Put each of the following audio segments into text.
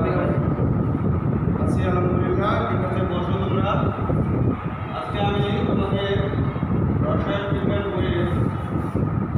রাতে আছি আলহামদুলিল্লাহ ঠিক আছে বসো তোমরা আজকে আমি তোমাদের রসায়ন বিজ্ঞান বইয়ের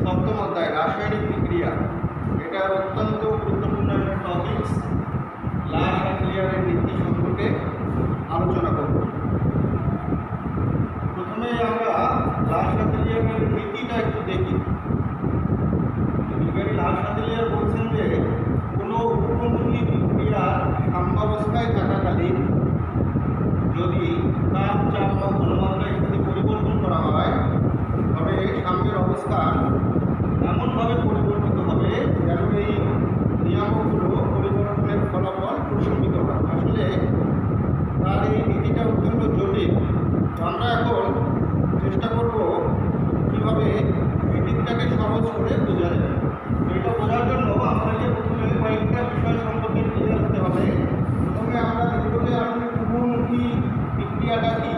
সপ্তম অধ্যায় রাসায়নিক বিক্রিয়া এটা অত্যন্ত গুরুত্বপূর্ণ একটা টপিকস লাশ আর ক্লিয়ারের নীতি সম্পর্কে আলোচনা করব প্রথমে আমরা লাশ আর ক্লিয়ারের নীতিটা একটু দেখি বিজ্ঞানী লাল সাদিলিয়ার বলছেন যে কোনো উপমুখী বিক্রিয়ার সাম্যাবস্থায় থাকাকালীন যদি তাপ চাপ বা ঘনমাত্রা ইত্যাদি পরিবর্তন করা হয় তবে সাম্যের অবস্থান এমনভাবে পরিবর্তিত হবে যেন এই নিয়ামকগুলো পরিবর্তনের ফলাফল প্রশমিত হয় আসলে তার এই নীতিটা অত্যন্ত জটিল আমরা এখন চেষ্টা করব কীভাবে নীতিটাকে সহজ করে বোঝা যায়। এটা বোঝার জন্য আমাদেরকে প্রথমে কয়েকটা বিষয় সম্পর্কে ক্লিয়ার হতে হবে। প্রথমে আমরা যে আসলে উপমুখী বিক্রিয়াটা কী?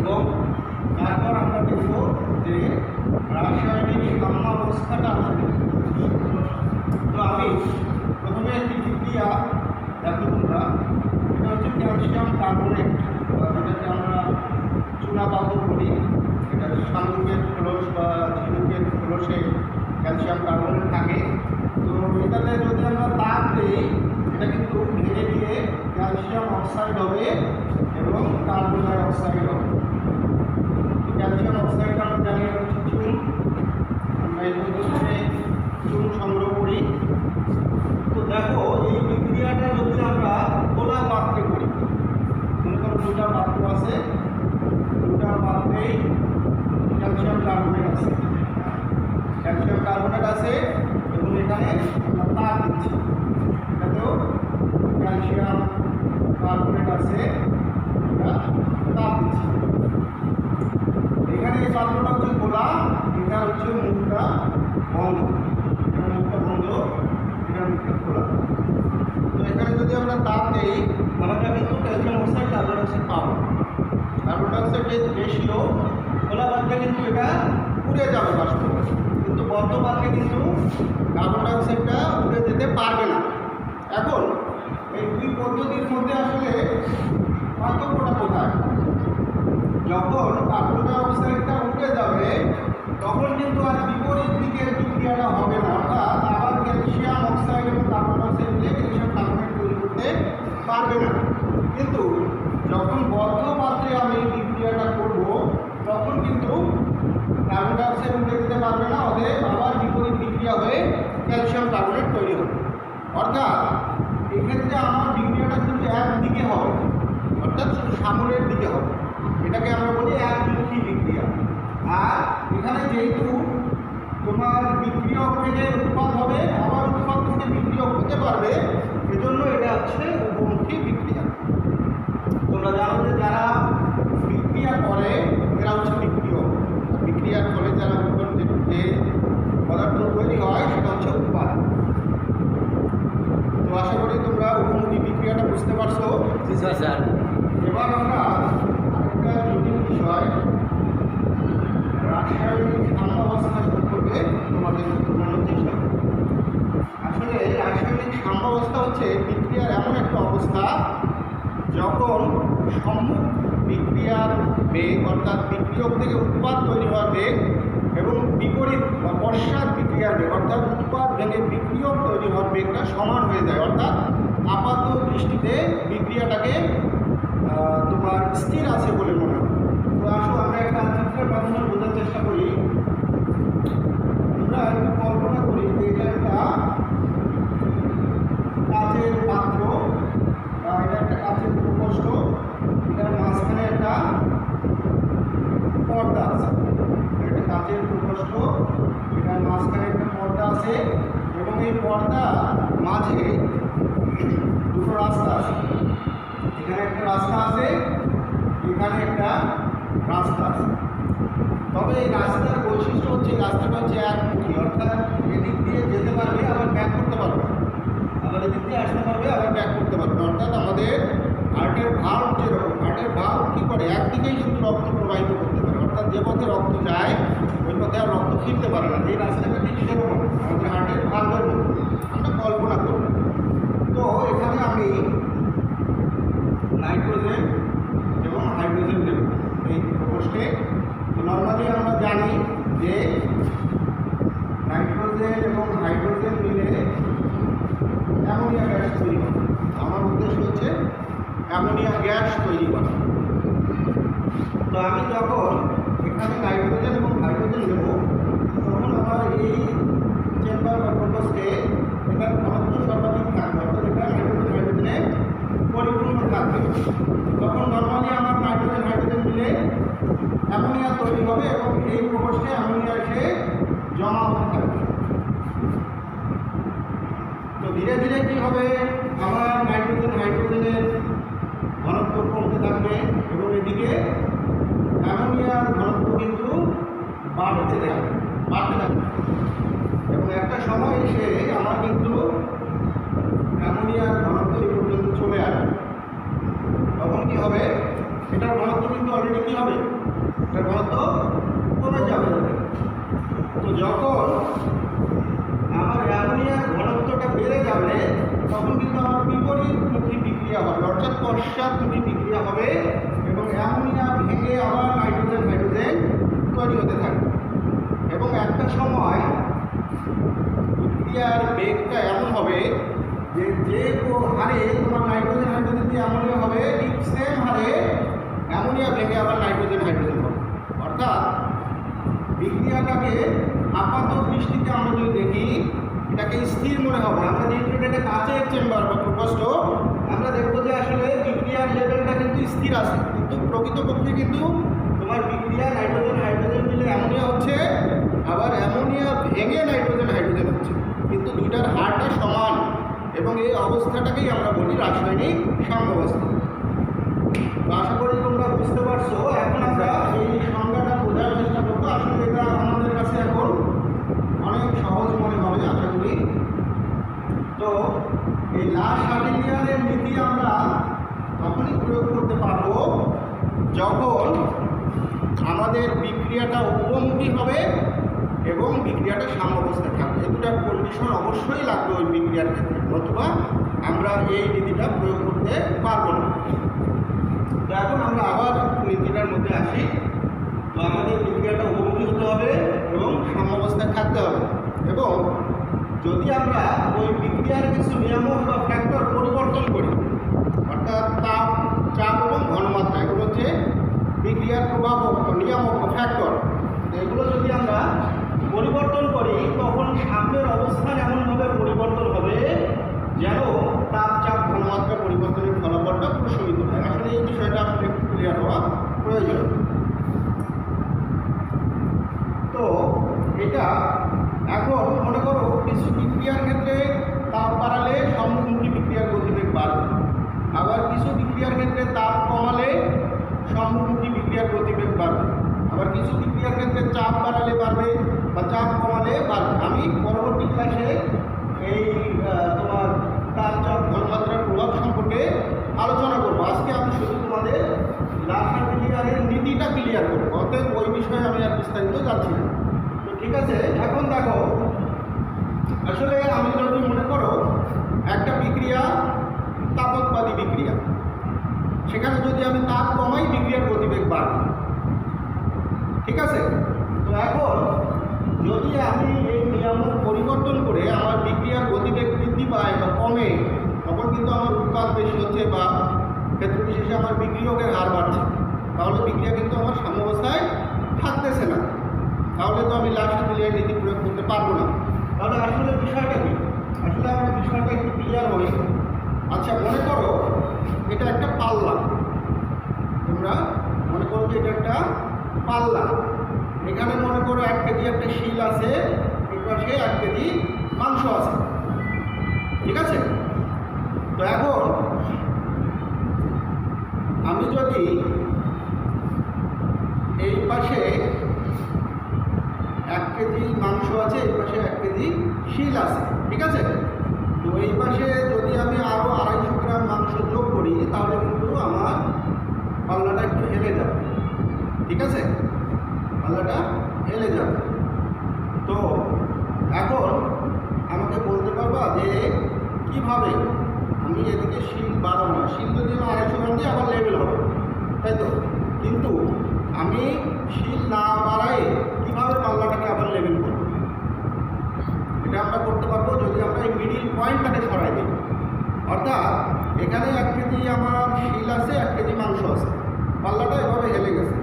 এবং তারপর আমরা দেখব যে রাসায়নিক সাম্যাবস্থাটা আসলে তো আমি প্রথমে একটি বিক্রিয়া দেখো তোমরা। এটা হচ্ছে ক্যালসিয়াম কার্বনেট বা যেটাকে আমরা চুনা পাথর বলি এটা শামুকের খোলস বা ঝিনুকের খোলসে ক্যালসিয়াম কার্বনেট থাকে তো এটাতে যদি আমরা তাপ দিই এটা কিন্তু ভেঙে গিয়ে ক্যালসিয়াম অক্সাইড হবে এবং কার্বন ডাই হবে তো ক্যালসিয়াম অক্সাইড আমরা জানি এটা হচ্ছে চুন আমরা এই পদ্ধতিতে চুন সংগ্রহ করি তো দেখো এই বিক্রিয়াটা যদি আমরা খোলা পাত্রে করি মনে করো দুটা পাত্র আছে দুটা পাত্রেই ক্যালসিয়াম কার্বনেট আছে ক্যালসিয়াম কার্বনেট আছে এবং এখানে আমরা তাপ দিচ্ছি এটাতেও ক্যালসিয়াম কার্বনেট আছে আমরা তাপ দিচ্ছি এখানে এই পাত্রটা হচ্ছে খোলা এটা হচ্ছে মুখটা বন্ধ এটা মুখটা বন্ধ এটা মুখটা খোলা তো এখানে যদি আমরা তাপ দেই আমরা কিন্তু ক্যালসিয়াম অক্সাইড কার্বন ডাইঅক্সাইড পাবো ডাইঅক্সাইডের রেশিও খোলা পাত্রে কিন্তু এটা উড়ে যাবে বাষ্প কিন্তু বদ্ধ পাত্রে কিন্তু কার্বন ডাইঅক্সাইডটা উড়ে যেতে পারবে না। এখন এই দুই পদ্ধতির মধ্যে আসলে পার্থক্যটা কোথায়? যখন কার্বন ডাইঅক্সাইডটা উঠে যাবে, তখন কিন্তু আর বিপরীত দিকে বিক্রিয়াটা হবে না। অর্থাৎ আবার ক্যালসিয়াম অক্সাইড এবং কার্বন ডাইঅক্সাইড মিলে ক্যালসিয়াম কার্বনেট তৈরি করতে পারবে না। কিন্তু যখন বদ্ধ পাত্রে আমি বিক্রিয়াটা করব তখন কিন্তু কার্বন ডাইঅক্সাইড উঠে যেতে পারবে না অতএব আবার বিপরীত বিক্রিয়া হয়ে ক্যালসিয়াম কার্বনেট তৈরি হবে অর্থাৎ এক্ষেত্রে আমার বিক্রিয়াটা কিন্তু একদিকে হবে। অর্থাৎ সামনের দিকে হবে। এটাকে আমরা বলি একমুখী বিক্রিয়া। আর এখানে যেহেতু তোমার বিক্রিয়ক থেকে উৎপাদ হবে, আবার উৎপাদ থেকে বিক্রিয়ক হতে পারবে এজন্য এটা হচ্ছে উপমুখী বিক্রিয়া তোমরা জানো যে যারা বিক্রিয়া করে এরা হচ্ছে বিক্রিয়ক আর বিক্রিয়ার ফলে যারা উৎপন্ন যে যে পদার্থ তৈরি হয় সেটা হচ্ছে উৎপাদ তো আশা করি তোমরা উপমুখী বিক্রিয়াটা বুঝতে পারছ? জি স্যার। এবার আমরা আরেকটা জটিল বিষয়। রাসায়নিক সাম্যাবস্থা সম্পর্কে তোমাদের জানানোর চেষ্টা আসলে রাসায়নিক সাম্যাবস্থা হচ্ছে বিক্রিয়ার এমন একটা অবস্থা যখন সম্মুখ বিক্রিয়ার বেগ অর্থাৎ বিক্রিয়ক থেকে উৎপাদ তৈরি হওয়ার বেগ এবং বিপরীত বা পশ্চাৎ বিক্রিয়ার বেগ অর্থাৎ উৎপাদ ভেঙে বিক্রিয়ক তৈরি হওয়ার বেগটা সমান হয়ে যায় অর্থাৎ আপাত দৃষ্টিতে বিক্রিয়াটাকে তোমার স্থির আছে বলে মনে হয়। তো আসো, আমরা একটা চিত্রের মাধ্যমে বোঝার চেষ্টা করি। আমরা একটু কল্পনা করি এটা একটা কাচের পাত্র, বা এটা একটা কাচের প্রকোষ্ঠ এটার মাঝখানে একটা পর্দা আছে। একটা কাচের প্রকোষ্ঠ এটার মাঝখানে একটা পর্দা আছে। এবং এই পর্দা মাঝে দুটো রাস্তা আছে। এখানে একটা রাস্তা আছে, এখানে একটা রাস্তা আছে। তবে এই রাস্তার বৈশিষ্ট্য হচ্ছে রাস্তাটা হচ্ছে একমুখী। অর্থাৎ এদিক দিয়ে যেতে পারবে, আবার ব্যাক করতে পারবে। আবার এদিক দিয়ে আসতে পারবে, আবার ব্যাক করতে পারবে অর্থাৎ আমাদের হার্টের ভাল্ব যেরকম হার্টের ভাল্ব কী করে? একদিকেই শুধু রক্ত প্রবাহিত করতে পারে। অর্থাৎ যে পথে রক্ত যায়, ওই পথে আর রক্ত ফিরতে পারে না। এই রাস্তাটা ঠিক সেরকম আমাদের হার্টের ভাল্বের মতো আমরা কল্পনা করব তো এখানে তৈরি করা। আমার উদ্দেশ্য হচ্ছে অ্যামোনিয়া গ্যাস তৈরি করা। তো আমি যখন এখানে নাইট্রোজেন এবং হাইড্রোজেন নেব তখন আমার এই চেম্বার বা প্রকোষ্ঠে এটার ঘনত্ব সর্বাধিক থাকবে অর্থাৎ এটা নাইট্রোজেন হাইড্রোজেনে পরিপূর্ণ থাকবে তখন নর্মালি আমার নাইট্রোজেন, হাইড্রোজেন মিলে অ্যামোনিয়া তৈরি হবে এবং এই প্রকোষ্ঠে অ্যামোনিয়া এসে জমা হতে থাকবে তো ধীরে হবে আমার নাইট্রোজেন হাইড্রোজেনের ঘনত্ব কমতে থাকবে এবং এদিকে অ্যামোনিয়ার ঘনত্ব কিন্তু বাড়তে থাকবে বাড়তে থাকবে এবং একটা সময় এসে আমার কিন্তু অ্যামোনিয়ার ঘনত্ব এই পর্যন্ত চলে আসবে তখন কি হবে এটার ঘনত্ব কিন্তু অলরেডি কি হবে এটার ঘনত্ব কমে যাবে তো যখন আমার অ্যামোনিয়ার ঘনত্বটা বেড়ে যাবে তখন কিন্তু আমার বিপরীতমুখী বিক্রিয়া হবে অর্থাৎ পশ্চাৎমুখী বিক্রিয়া হবে এবং অ্যামোনিয়া ভেঙে আবার নাইট্রোজেন, হাইড্রোজেন তৈরি হতে থাকবে। এবং একটা সময় বিক্রিয়ার বেগটা এমন হবে যে যে হারে তোমার নাইট্রোজেন, হাইড্রোজেন দিয়ে অ্যামোনিয়া হবে, ঠিক সেম হারে অ্যামোনিয়া ভেঙে আবার নাইট্রোজেন, হাইড্রোজেন হবে। অর্থাৎ বিক্রিয়াটাকে আপাত দৃষ্টিতে আমরা যদি দেখি, এটাকে স্থির মনে হবে। আমরা যেহেতু এটা একটা কাচের চেম্বার বা প্রকোষ্ঠ আমরা দেখব যে আসলে বিক্রিয়ার লেভেলটা কিন্তু স্থির আছে। কিন্তু প্রকৃতপক্ষে কিন্তু তোমার বিক্রিয়া নাইট্রোজেন, হাইড্রোজেন মিলে অ্যামোনিয়া হচ্ছে, আবার অ্যামোনিয়া ভেঙে নাইট্রোজেন, হাইড্রোজেন হচ্ছে। কিন্তু দুইটার হারটা সমান এবং এই অবস্থাটাকেই আমরা বলি রাসায়নিক সাম্যাবস্থা। আশা করি তোমরা বুঝতে পারছ, এখন আমরা এই সংজ্ঞাটা বোঝার চেষ্টা করব। আসলে এটা আমাদের কাছে এখন অনেক সহজ মনে হবে, আশা করি। তো এই লাশ সার্টিলিয়ানের নীতি আমরা তখনই প্রয়োগ করতে পারব, যখন আমাদের বিক্রিয়াটা উপমুখী হবে এবং বিক্রিয়াটা সাম্যাবস্থায় থাকবে। এই কন্ডিশন অবশ্যই লাগবে ওই বিক্রিয়ার ক্ষেত্রে নতুবা আমরা এই নীতিটা প্রয়োগ করতে পারব না। তো এখন আমরা আবার নীতিটার মধ্যে আসি, তো আমাদের বিক্রিয়াটা উপমুখী হতে হবে এবং সাম্যাবস্থায় থাকতে হবে। এবং যদি আমরা ওই বিক্রিয়ার কিছু নিয়ামক বা ফ্যাক্টর পরিবর্তন করি অর্থাৎ তাপ চাপ এবং ঘনমাত্রা এগুলো হচ্ছে বিক্রিয়ার প্রভাব ও নিয়ামক বা ফ্যাক্টর এগুলো যদি আমরা পরিবর্তন করি তখন সাম্যের অবস্থান এমনভাবে পরিবর্তন হবে যেন তাপ চাপ ঘনমাত্রা পরিবর্তনের ফলাফলটা প্রশমিত হয় আসলে এই বিষয়টা আসলে একটু ক্লিয়ার হওয়া প্রয়োজন তো এটা এখন মনে করো কিছু বিক্রিয়ার ক্ষেত্রে তাপ বাড়ালে সম্মুখী বিক্রিয়ার গতিবেগ বাড়বে আবার কিছু বিক্রিয়ার ক্ষেত্রে তাপ কমালে সম্মুখী বিক্রিয়ার গতিবেগ বাড়বে আবার কিছু বিক্রিয়ার ক্ষেত্রে চাপ বাড়ালে বাড়বে বা চাপ কমালে বাড়বে আমি পরবর্তী ক্লাসে এই আহ, তোমার তাপ চাপ ঘনমাত্রার প্রভাব সম্পর্কে আলোচনা করব আজকে আমি শুধু তোমাদের রাসায়নিক ক্লিয়ারের নীতিটা ক্লিয়ার করব অতএব ওই বিষয়ে আমি আর বিস্তারিত যাচ্ছি না। তো ঠিক আছে, এখন দেখো, আসলে আমি যদি মনে করো, একটা বিক্রিয়া তাপোৎপাদী বিক্রিয়া। সেখানে যদি আমি তাপ কমাই, বিক্রিয়ার গতিবেগ বাড়বে ঠিক আছে? তো এখন, যদি আমি এই নিয়ামক পরিবর্তন করে আমার বিক্রিয়ার গতিবেগ বৃদ্ধি পায় বা কমে, তখন কিন্তু আমার উৎপাদ বেশি হচ্ছে বা ক্ষেত্র বিশেষে আমার বিক্রিয়কের হার বাড়ছে তাহলে বিক্রিয়া কিন্তু আমার সাম্যাবস্থায় থাকতেছে না তাহলে তো আমি লাস্ট মিলিয়ে নীতি প্রয়োগ করতে পারব না তাহলে আসলে বিষয়টা কি আসলে আমরা বিষয়টা একটু ক্লিয়ার হই আচ্ছা মনে করো এটা একটা পাল্লা তোমরা মনে করো যে এটা একটা পাল্লা। এখানে মনে করো এক কেজি একটা শিল আছে, এই পাশে এক কেজি মাংস আছে। ঠিক আছে? তো এখন আমি যদি এই পাশে এক কেজি মাংস আছে, এই পাশে এক কেজি শিল আছে। ঠিক আছে? তো এই পাশে যদি আমি আরও আড়াইশো গ্রাম মাংস যোগ করি তাহলে কিন্তু আমার পাল্লাটা একটু হেলে যাবে ঠিক আছে? পাল্লাটা হেলে যাবে। তো এখন আমাকে বলতে পারবা যে কীভাবে আমি এদিকে শিল বাড়াবো না শিল যদি আমি আড়াইশো গ্রাম দিই আবার লেভেল হবে তাই তো কিন্তু আমি শিল না বাড়াই কীভাবে পাল্লাটাকে আবার লেভেল করব এটা আমরা করতে পারব যদি আমরা এই মিডিল পয়েন্টটাকে সরাই দিই অর্থাৎ এখানে এক কেজি আমার শিল আছে এক কেজি মাংস আছে পাল্লাটা এভাবে হেলে গেছে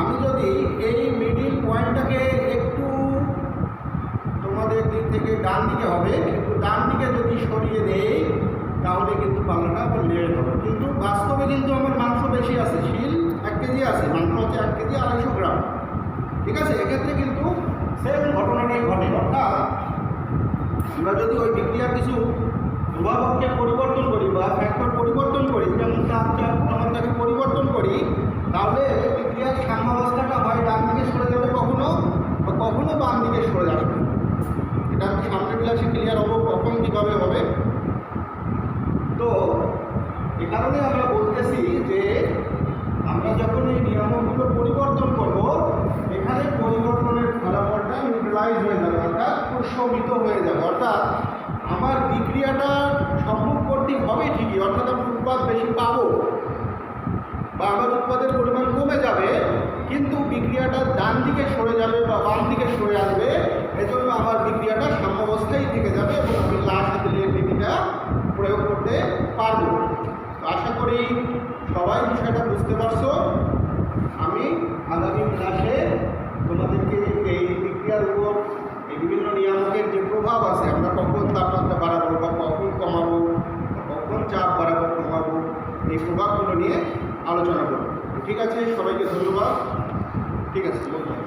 আমি যদি এই মিডিল পয়েন্টটাকে একটু তোমাদের দিক থেকে ডান দিকে হবে কিন্তু ডান দিকে যদি সরিয়ে দেই, তাহলে কিন্তু পাল্লাটা আবার লেট হবে। কিন্তু বাস্তবে কিন্তু আমার মাংস বেশি আছে, শিল এক কেজি আছে, মাংস হচ্ছে এক কেজি আড়াইশো গ্রাম। ঠিক আছে? এক্ষেত্রে কিন্তু সেম ঘটনাটাই ঘটে। অর্থাৎ আমরা যদি ওই বিক্রিয়ার কিছু প্রভাবককে পরিবর্তন করি বা ফ্যাক্টর পরিবর্তন করি যেমন চাপ চাপ ক্ষমতাকে পরিবর্তন করি তাহলে বিক্রিয়ার সাম্যাবস্থাটা হয় ডান দিকে সরে যাবে কখনো বা কখনো বাম দিকে সরে আসবে এটা আমি সামনের ক্লাসে ক্লিয়ার হব কখন কীভাবে হবে তো এ কারণে আমরা বলতেছি যে আমরা যখন এই নিয়ামকগুলো পরিবর্তন করব এখানে পরিবর্তনের ফলাফলটা নিউট্রালাইজ হয়ে যাবে অর্থাৎ প্রশমিত হয়ে যাবে অর্থাৎ আমার বিক্রিয়াটা সম্মুখ কর্তৃক হবে ঠিকই অর্থাৎ আমি উৎপাদ বেশি পাবো বা আমার উৎপাদের পরিমাণ কমে যাবে কিন্তু বিক্রিয়াটা ডান দিকে সরে যাবে বা বাম দিকে সরে আসবে, এজন্য আমার বিক্রিয়াটা সাম্যাবস্থায় থেকে যাবে এবং আমি লাস্ট দিলের নীতিটা প্রয়োগ করতে পারব। তো আশা করি সবাই বিষয়টা বুঝতে পারছ। আমি আগামী ক্লাসে তোমাদেরকে এই বিক্রিয়ার উপর এই বিভিন্ন নিয়ামকের যে প্রভাব আছে, আমরা কখন তাপমাত্রা বাড়াবো বা কখন কমাবো কখন চাপ বাড়াবো, কমাবো, এই প্রভাবগুলো নিয়ে আলোচনা করব। ঠিক আছে? সবাইকে ধন্যবাদ। ঠিক আছে।